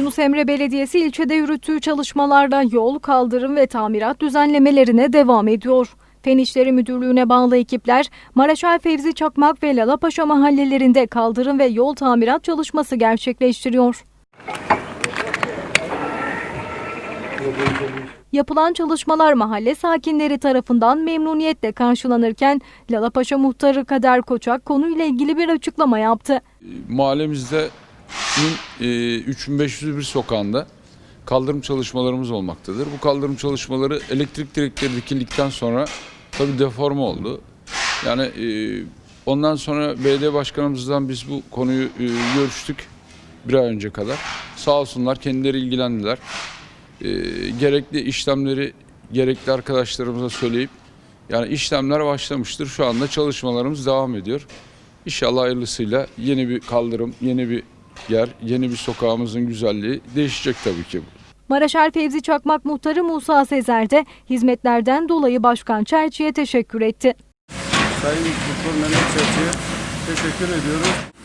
Yunus Emre Belediyesi ilçede yürüttüğü çalışmalarla yol, kaldırım ve tamirat düzenlemelerine devam ediyor. Fen İşleri Müdürlüğü'ne bağlı ekipler Maraşal Fevzi Çakmak ve Lalapaşa mahallelerinde kaldırım ve yol tamirat çalışması gerçekleştiriyor. Yapılan çalışmalar mahalle sakinleri tarafından memnuniyetle karşılanırken Lalapaşa muhtarı Kader Koçak konuyla ilgili bir açıklama yaptı. Mahallemizde e, 3501 sokağında kaldırım çalışmalarımız olmaktadır. Bu kaldırım çalışmaları elektrik direkleri dikildikten sonra tabii deforme oldu. Yani e, ondan sonra belediye başkanımızdan biz bu konuyu e, görüştük bir ay önce kadar. Sağ olsunlar kendileri ilgilendiler. E, gerekli işlemleri gerekli arkadaşlarımıza söyleyip yani işlemler başlamıştır. Şu anda çalışmalarımız devam ediyor. İnşallah hayırlısıyla yeni bir kaldırım, yeni bir yer, yeni bir sokağımızın güzelliği değişecek tabii ki. Maraşal Fevzi Çakmak muhtarı Musa Sezer de hizmetlerden dolayı Başkan Çerçi'ye teşekkür etti. Sayın Doktor Mehmet Çerçi'ye teşekkür ediyoruz.